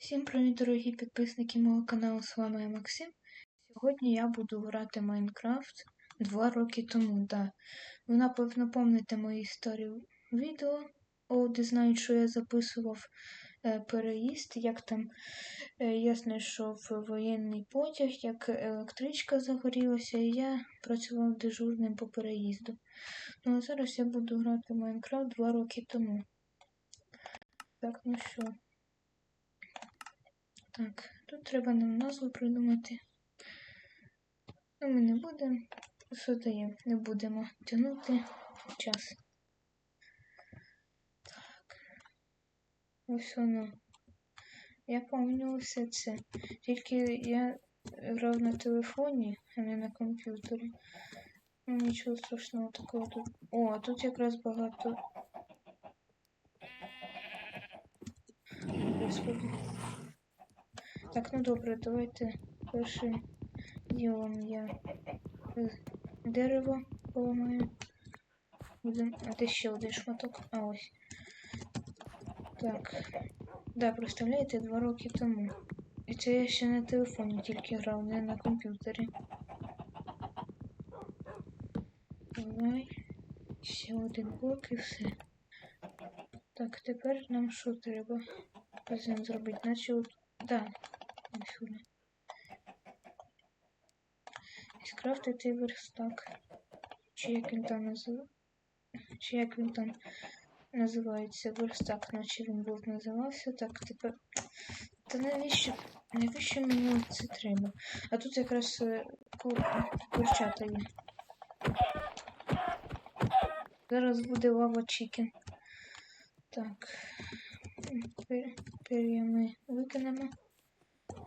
Всім привіт, дорогі підписники мого каналу, з вами я Максим. Сьогодні я буду грати Майнкрафт два роки тому. Да. Ви, напевно, пам'ятаєте мою історію відео, о, де знають, що я записував е, переїзд, як там е, я знайшов воєнний потяг, як електричка загорілася, і я працював дежурним по переїзду. Ну а зараз я буду грати Майнкрафт два роки тому. Так, ну що. Так, тут треба нам назву придумати. Ну, ми не будемо. Задаємо, не будемо тягнути час. Так. Ось воно. Я пам'ятаю все це. Тільки я грав на телефоні, а не на комп'ютері. Ну, нічого страшного такого тут. О, а тут якраз багато. Господи. Так, ну добре, давайте першим ділом я е, дерево поламаю. Будем... А де ще один шматок? А ось. Так. Да, представляєте, два роки тому. І це я ще на телефоні тільки грав, не на комп'ютері. Давай. Ще один блок і все. Так, тепер нам що треба? Зробити? Наче от... Да, сюди. Скрафтити верстак. Чи як він там назив... Чи як він там називається верстак, наче він був називався. Так, тепер. Та навіщо? Навіщо мені це треба? А тут якраз е, кур... курчата є. Зараз буде лава чікен. Так. Пер... Пер'я ми викинемо.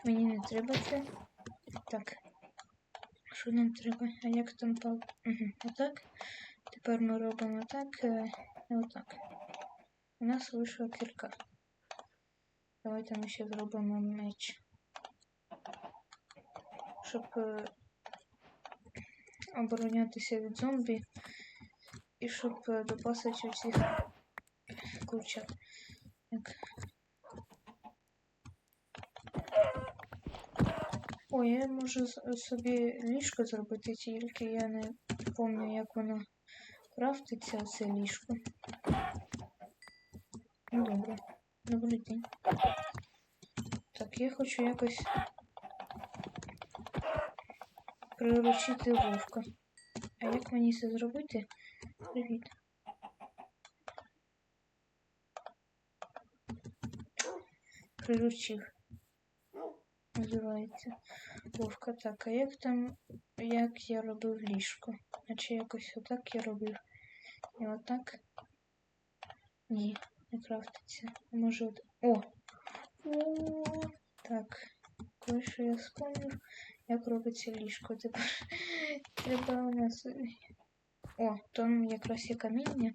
Мені не треба це. Так. Що нам треба? А як там пал? Угу. Отак. Тепер ми робимо так е, і отак. У нас вийшла кірка. Давайте ми ще зробимо меч. Щоб е, оборонятися від зомбі і щоб е, допасити оцих курчат. Так. Ой, я можу собі ліжко зробити, тільки я не пам'ятаю, як воно крафтиться, це ліжко. Ну, добре. Добрий день. Так, я хочу якось приручити вовка. А як мені це зробити? Привіт. Приручив. Називається. Вовка так. А як там, як я робив ліжко? Наче якось отак я робив. І отак. Ні, не крафтиться. Може от... О! О! Так. Кое-що я вспомнив, як робиться ліжко. Тепер треба у нас. О, там якраз є каміння.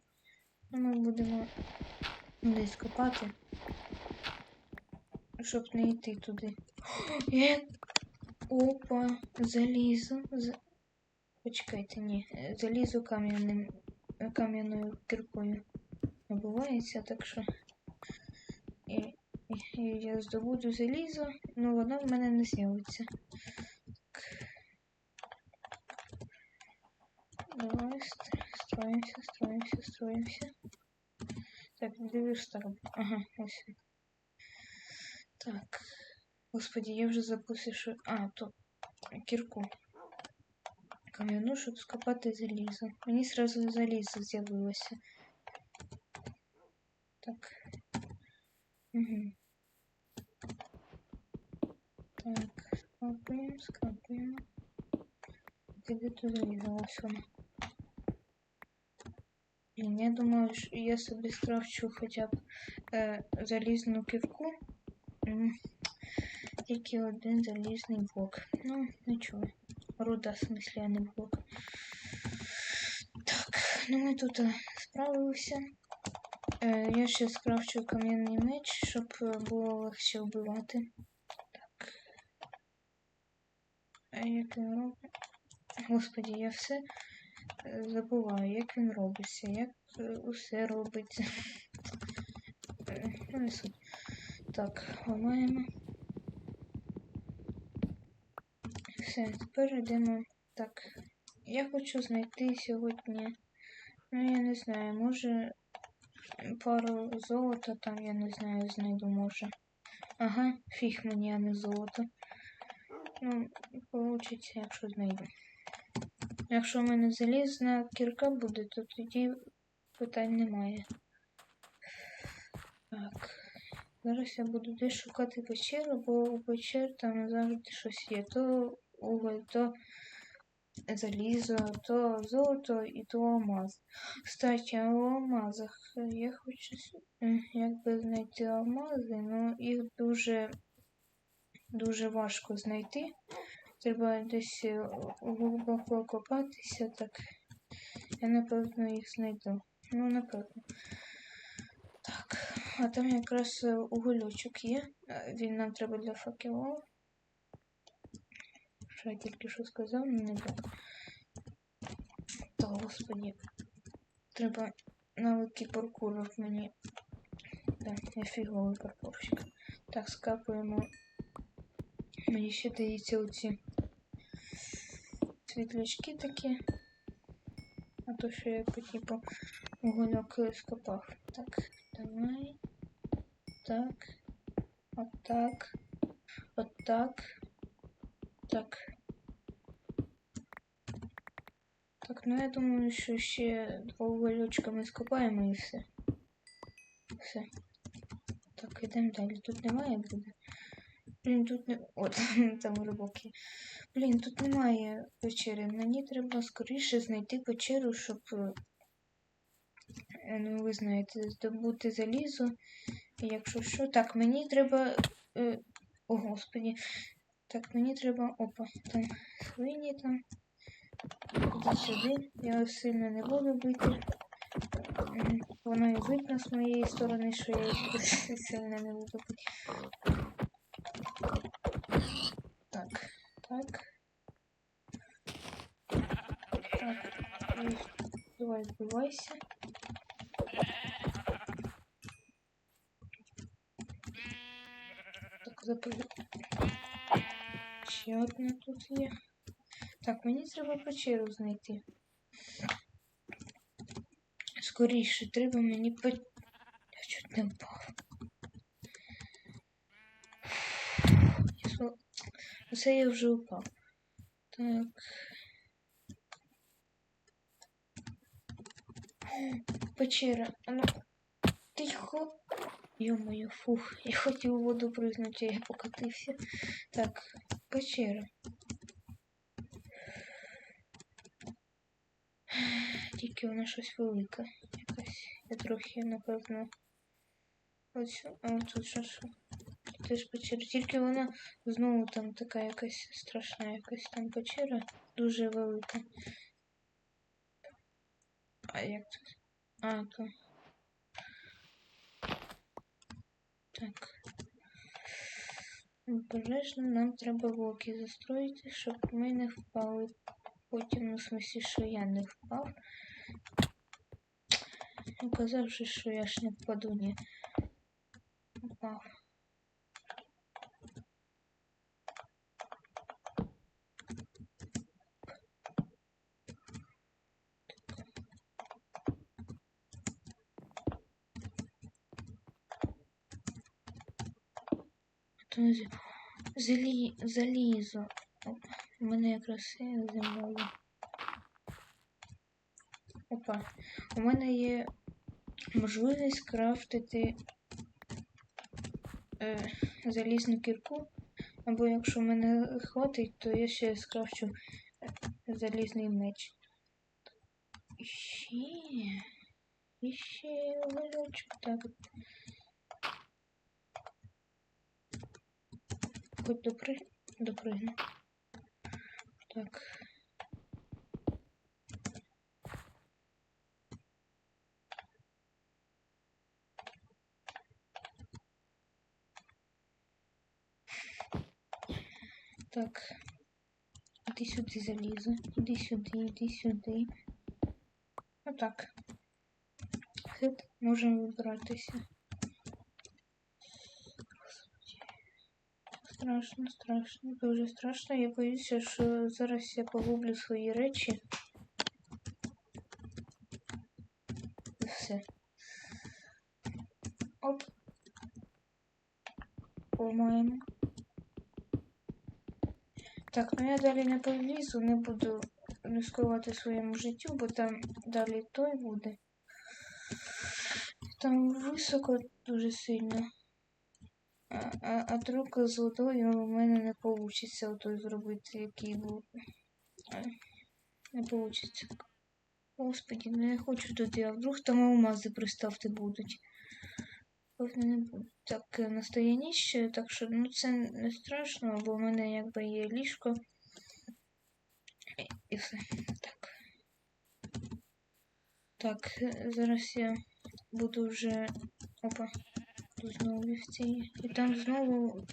Ну, Ми будемо десь копати, щоб не йти туди. Я... Опа, залізо. З... Почекайте, ні. Залізо кам'яним кам'яною киркою набувається, так що. І, і, я здобуду залізо, але воно в мене не з'явиться. Давай строїмося, строїмося, строїмося. Так, дивишся. Ага, ось. Так. Господи, я вже запустив, що... А, то кірку. Кам'яну, щоб скопати залізо. Мені сразу залізо з'явилося. Так. Угу. Так, скапуємо, скапуємо. Де тут залізо? Ось воно. Блін, я думаю, що я собі скрафчу хоча б е, залізну ківку. Тільки один залізний блок. Ну, нічого. Руда, в смысле, а не блок. Так, ну ми тут е, справилися. Е, я ще скрафчу кам'яний меч, щоб е, було легше вбивати. Так. А як він робить? Господі, я все е, забуваю, як він робиться, як усе робиться. Ну. Так, ламаємо. Все, тепер йдемо. Так. Я хочу знайти сьогодні. Ну, я не знаю, може пару золота там, я не знаю, знайду може. Ага, фіг мені, а не золото. Ну, получиться, якщо знайду. Якщо в мене залізна кірка буде, то тоді питань немає. Так. Зараз я буду десь шукати печеру, бо у печер там завжди щось є. То уголь, то залізо, то золото і то алмаз. Кстати, у алмазах я хочу якби знайти алмази, але їх дуже дуже важко знайти. Треба десь е, глибоко копатися, так я напевно їх знайду. Ну, напевно. Так, а там якраз е, угольочок є. Е, Він нам треба для факелу. Що я тільки що сказав, не так. Та господі. Треба навики паркуру в мені. Так, я фіговий паркурщик. Так, скапуємо. Мені ще дається оці світлячки такі. А то що я по типу угольок скопав. Так, давай. Так. Отак. Отак. Так. Так, ну я думаю, що ще два угольочка ми скопаємо і все. Все. Так, ідемо далі. Тут немає буде. Блін, тут не. От, там глибокі. Блін, тут немає печери. Мені треба скоріше знайти печеру, щоб. е, Ну, ви знаєте, здобути залізо. Якщо що. Так, мені треба. Е... О, господі. Так, мені треба. Опа, там свині там. Іди сюди. Я вас сильно не буду бити. М, Воно і видно з моєї сторони, що я їх сильно не буду бити. Так, так. Так, давай вбивайся. Так, запили Ще одна тут є. Так, мені треба печеру знайти. Скоріше, треба мені по... Я чуть не впав. Я сво- Оце я вже упав. Так. Печера. А ну. Тихо. Ё-моё, фух. Я хотів у воду прыгнути, а я покатився. Так, Печера. Тільки вона щось велике. Якась. Я трохи, напевно. Ось, а тут що що? Теж печера. Тільки вона знову там така якась страшна, якась там печера. Дуже велика. А як тут? А, то. Так. Обережно нам треба блоки застроїти, щоб ми не впали. Потім, ну, в смысле, що я не впав. Оказавши, що я ж не впаду, ні. Впав. То не Залі... Залізо. Опа. У мене якраз землею. Опа. У мене є можливість крафтити е, залізну кірку. Або якщо мене хватить, то я ще скрафчу е, залізний меч. Ще. І ще уголочок. Так. Хоть допри... допригну. Так. Так. Іди сюди залізо. Іди сюди, іди сюди. Отак. Хит, можемо вибиратися. Страшно, страшно, дуже страшно. Я боюся, що зараз я погублю свої речі. І все. Оп. По-моєму. Так, ну я далі не полізу, не буду ризикувати своєму життю, бо там далі той буде. Там високо дуже сильно. А, а, трюк з водою у мене не вийде отой зробити, який був. Е, Не вийде. Господи, ну я хочу туди, а вдруг там алмази приставити будуть. Певно, не будуть. Так, е, настає ніч, так що ну це не страшно, бо в мене якби є ліжко. І все. Так. Так, е, зараз я буду вже. Опа. Знову вівці. І там знову.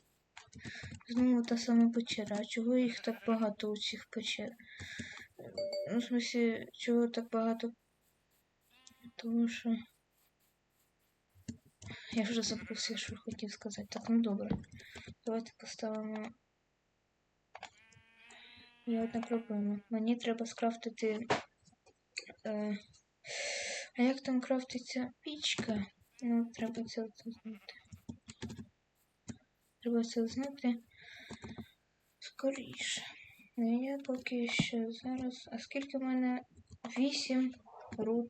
Знову та сама печера. Чого їх так багато у цих печер? Ну, в смысле, чого так багато? Тому що. Я вже забувся, що хотів сказати. Так, ну добре. Давайте поставимо. Є одна проблема. Мені треба скрафтити. Е... А як там крафтиться пічка? Ну, треба це от знати. Треба це знати скоріше. Ну, я поки що зараз. А скільки в мене? 8 руд.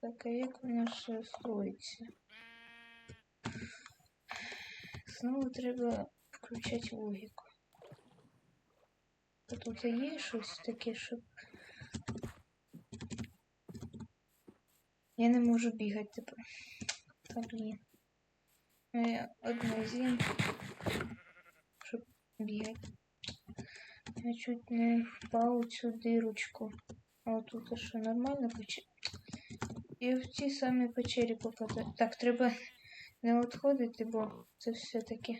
Так, а як вона ще строїться? Знову треба включати логіку. А тут є щось таке, щоб. Я не можу бігати тепер. Та блін. Моя одна зін, щоб бігати. Я чуть не впав у цю дирочку. А тут що нормально печері? І в ці самі печері попадаю. Так, треба не відходити, бо це все-таки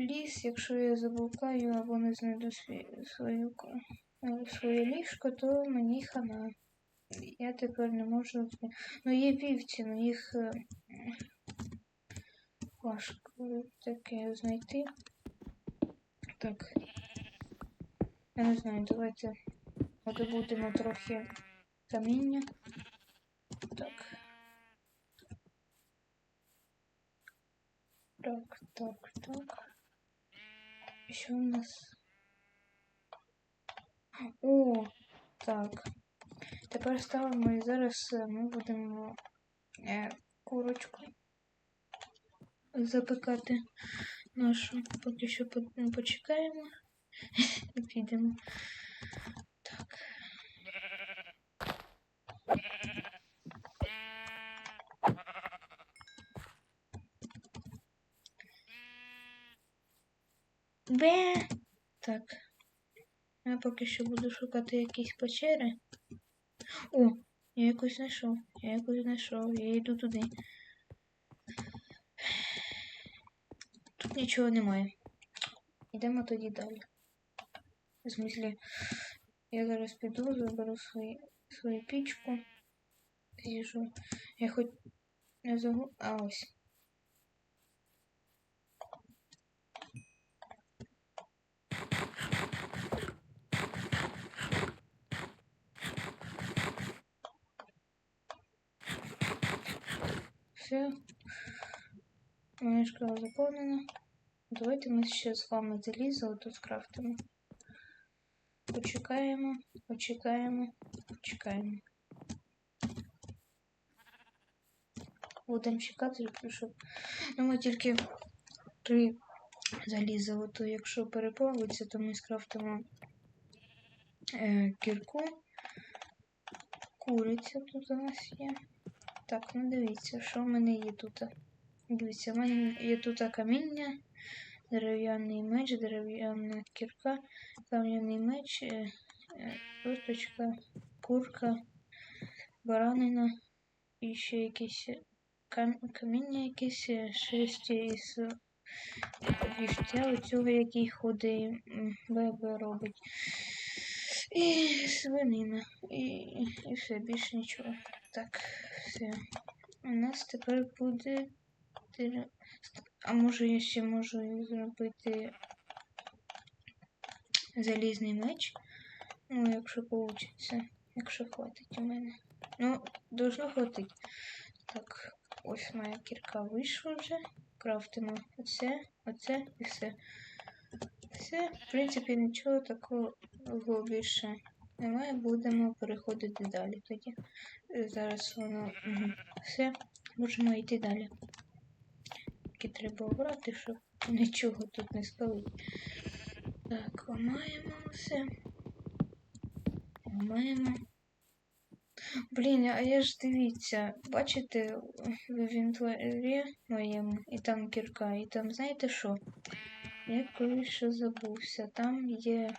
ліс. Якщо я заблукаю або не знайду свій, свою, своє ліжко, то мені хана. Я тепер не можу. зна- Ну, є вівці, але їх е, важко таке знайти. Так. Я не знаю, давайте добудемо трохи каміння. Так. Так, так, так. Що у нас? О, так. Тепер ставимо і зараз е, ми будемо е, курочку запекати нашу. Поки що почекаємо і підемо. Так. Бе. Так. Я поки що буду шукати якісь печери. О, я якось знайшов. Я якось знайшов. Я йду туди. Тут нічого немає. Йдемо тоді далі. В смислі, я зараз піду, заберу свої, свою пічку. З'їжу. Я хоч не загу... А ось. Все. Моя шкала заповнена. Давайте ми ще з вами залізо тут скрафтимо. Почекаємо, почекаємо, почекаємо. Будемо чекати, щоб... Ну, ми тільки три заліза, то якщо переплавиться, то ми скрафтимо е, кірку. Куриця тут у нас є. Так, ну дивіться, що в мене є тут. Дивіться, в мене є тут каміння, дерев'яний меч, дерев'яна кірка, кам'яний меч, е, е, курка, баранина і ще якісь кам- каміння якесь, е, шерсті із вівця, у цього який ходить, бебе робить. І свинина. І, і все, більше нічого. Так, все. У нас тепер буде. А може я ще можу зробити залізний меч? Ну, якщо вийде, якщо хватить у мене. Ну, должно хватить. Так, ось моя кірка вийшла вже. Крафтимо оце, оце і все. Все, в принципі, нічого такого більше немає. Будемо переходити далі тоді. Е, Зараз воно все, можемо йти далі. Тільки треба обрати, щоб нічого тут не спалить. Так, ламаємо все. Ламаємо. Блін, а я ж дивіться, бачите, в інвентарі моєму, і там кірка, і там знаєте що? Я колись що забувся. Там є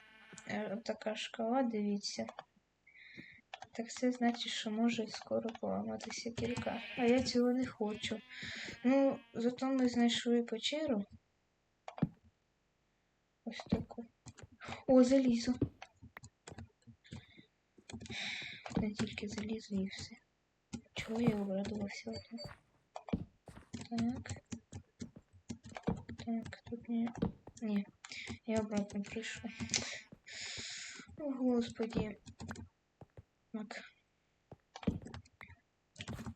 така шкала, дивіться. Так це значить, що може скоро поламатися кірка. А я цього не хочу. Ну, зато ми знайшли печеру. Ось таку. О, залізо. Не тільки залізо і все. Чого я обрадувався одну? Так. Так, тут не... Ні, я обратно прийшов. О, господи. Так.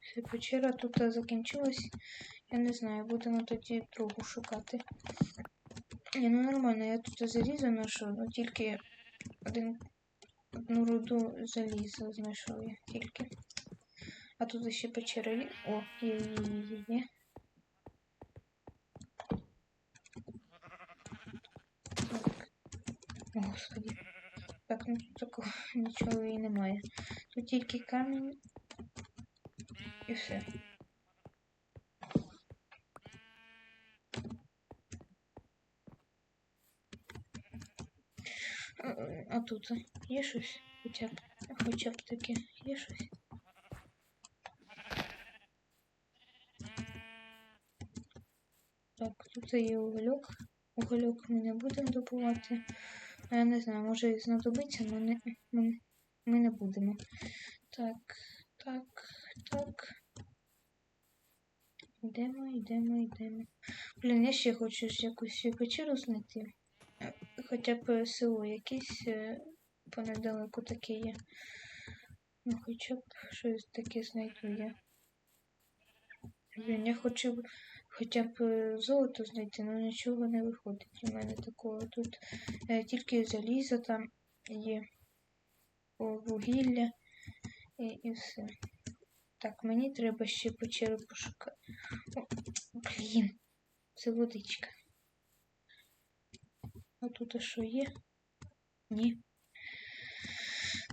Все, печера тут закінчилась. Я не знаю, будемо тоді другу шукати. Ні, ну нормально, я тут залізо знайшов, ну тільки один одну руду заліза знайшов я тільки. А тут ще печера. ві- О, є, є, є, є, є. Так. О, Господи. Так, ну тут такого нічого і немає. Тут тільки камінь і все. А, тут є щось? Хоча б, хоча б таке є щось. Так, тут є угольок. Угольок ми не будемо добувати. Я не знаю, може і знадобиться, але не, ми, ми не будемо. Так, так, так. Йдемо, йдемо, йдемо. Блін, я ще хочу якусь печеру знайти. Хоча б село якесь е, понедалеку таке є. Ну, хоча б щось таке знайду я. Блін, я хочу хоча б е, золото знайти, але нічого не виходить у мене такого. Тут е, тільки залізо там є вугілля і, і все. Так, мені треба ще печеру пошукати. О, блін, це водичка. А тут що є? Ні.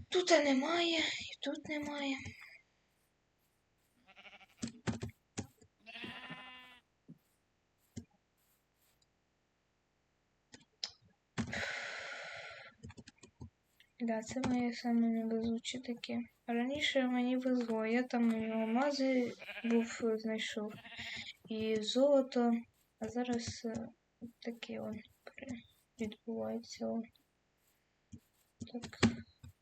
Тут немає, і тут немає. Да, це моє саме невезуче таке. Раніше мені везло, я там алмази був знайшов, і золото, а зараз е, таке он відбувається. он. Так,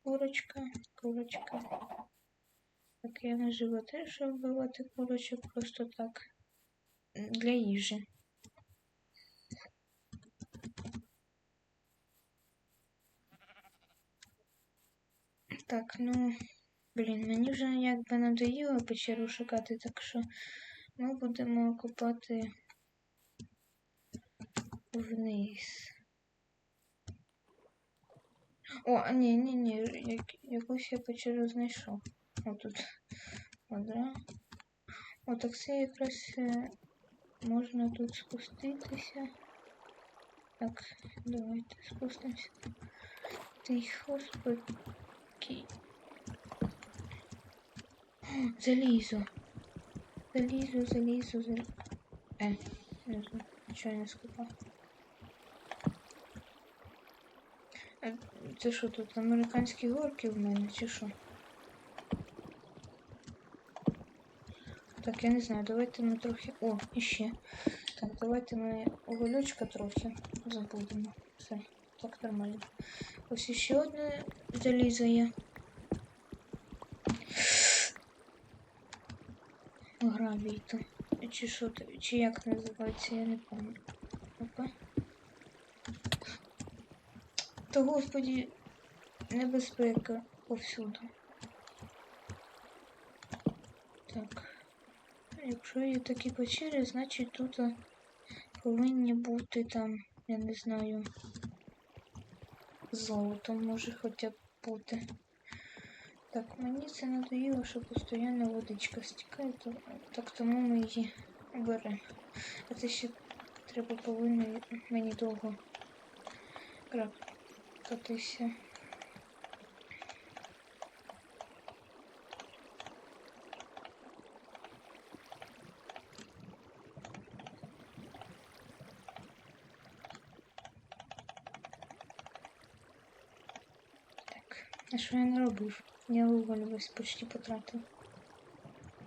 курочка, курочка. Так, я не живу щоб вбивати курочок просто так. Для їжі. Так, ну, блін, мені вже якби надоїло печеру шукати, так що ми будемо копати вниз. О, ні, ні, ні, як, якусь я печеру знайшов. Отут вода. О, так це якраз е, можна тут спуститися. Так, давайте спустимося. Тихо, спокій. О, Залізо. Залізо, залізо, залізо. Е, знаю, нічого не скупав. Е, Це що тут, американські горки в мене, чи що? Так, я не знаю, давайте ми трохи... О, іще. Так, давайте ми уголючка трохи забудемо. Все, так нормально. Ось іще одне залізо є. Гравій то. чи що, чи як називається, я не пам'ятаю. Опа. Та господі, небезпека повсюду. Так. Якщо є такі печери, значить тут повинні бути там, я не знаю, золото може хоча б бути. Так, мені це надоїло, що постійно водичка стікає, то, так тому ми її беремо. А це ще треба повинно мені довго крапатися. Так, а що я не робив? Я уголь почти потратив.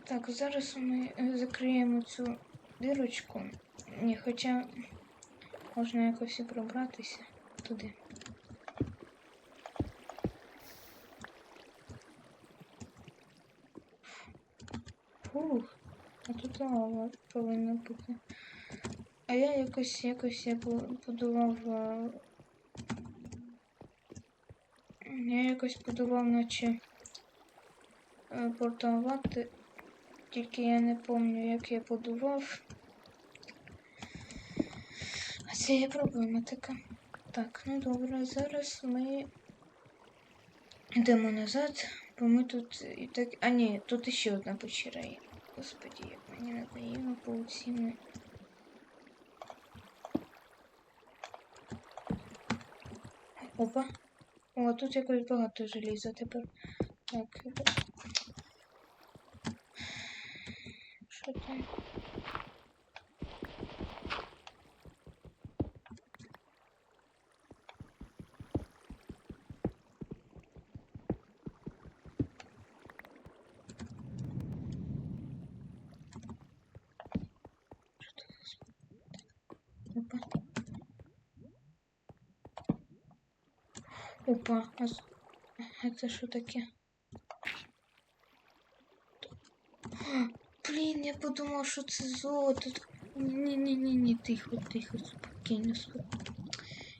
Так, зараз ми е, закриємо цю дирочку. Ні, хоча можна якось і пробратися туди. Фух, а тут лава повинна бути. А я якось якось я бу- будував. а, Я якось будував, наче е, портувати, тільки я не пам'ятаю, як я будував. А це є проблема така. Так, ну добре, зараз ми йдемо назад, бо ми тут і так. А ні, тут іще одна печера є. Господі, як мені надоїло пауціни. Опа. О, тут якось багато желіза тепер. Так. Що там? Опа. Опа, а, це що таке? Блін, я подумав, що це золото. Ні-ні-ні, тихо, тихо, спокійно, спокійно.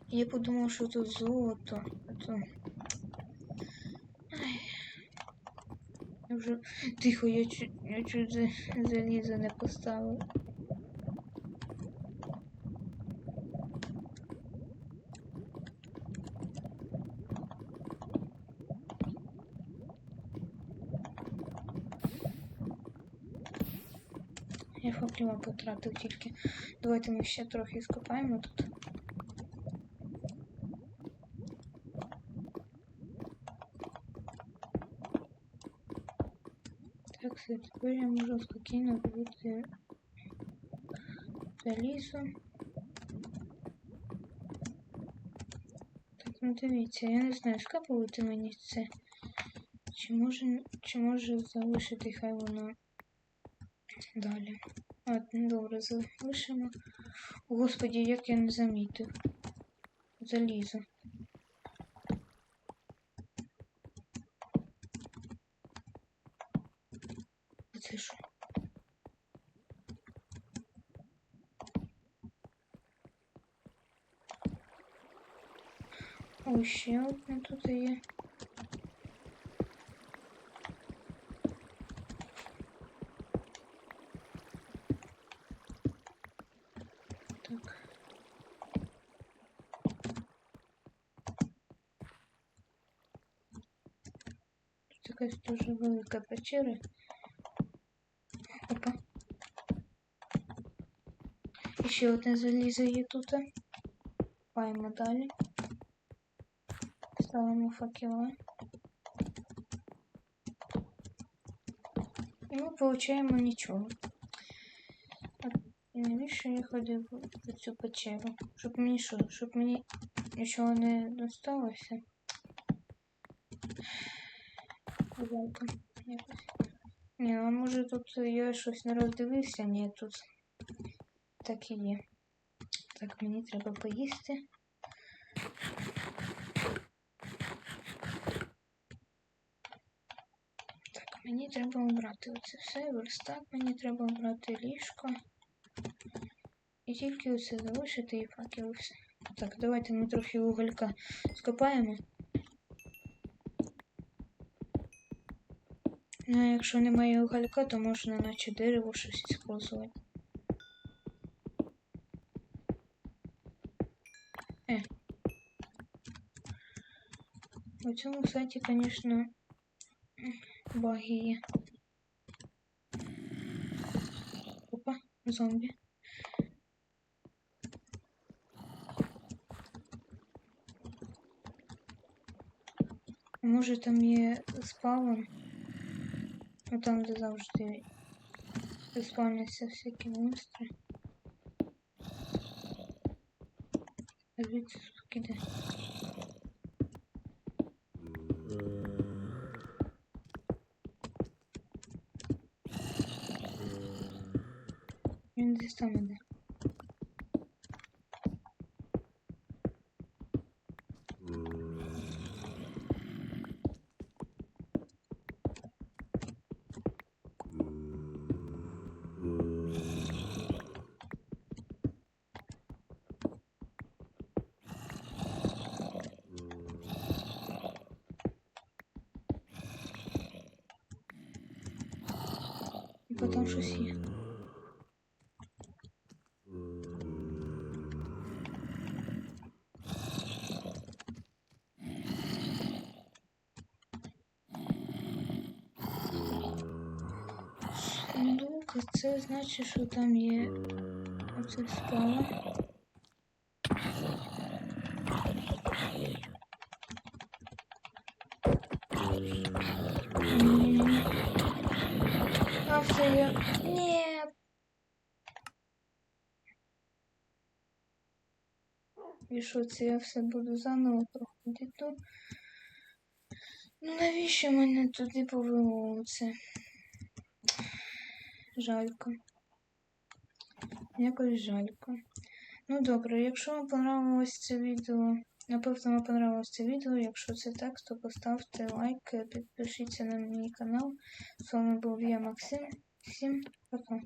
Я подумав, що це золото. а Ай. Я вже... Тихо, я чуть, я чуть за- залізо не поставив. Я фапліва потратив тільки. Давайте ми ще трохи скопаємо тут. Так, все, тепер я можу спокійно добути залізо. Так, ну дивіться, я не знаю, скапувати мені це. Чи може, чи може залишити хай воно далі. Ну добре, залишимо. О, Господі, як я не замітив. Залізо. А це що? О, ще одне тут є. Так. Тут якась дуже велика печера. Опа. І ще одне залізо є тут. Копаємо далі. Ставимо факела. І ми получаємо нічого. Навіщо я ходив в цю печеру? Щоб мені що? Щоб мені нічого не досталося. Жалко. Якось. Ні, а може тут я щось не роздивився? Ні, тут так і є. Так, мені треба поїсти. Так, Мені треба обрати оце все, верстак, мені треба обрати ліжко. І тільки оце залишити і факел і все. Так, давайте ми трохи вуголька скопаємо. Ну, якщо немає уголька, то можна наче дерево щось использувати. Е. У цьому сайті, звісно, баги є. Опа, зомбі. Може там є спаун? Ну там, де завжди спавняться всякі монстри. А звідси звук іде. Він десь там іде. Сундук, це значить, що там є оце спала. А все я... Ні. І що це я все буду заново проходити? Ну навіщо мене туди повело це? Жалько. Якось жалько. Ну добре, якщо вам понравилось це відео, напевно, вам понравилось це відео. Якщо це так, то поставте лайк, підпишіться на мій канал. З вами був я, Максим. Всім пока.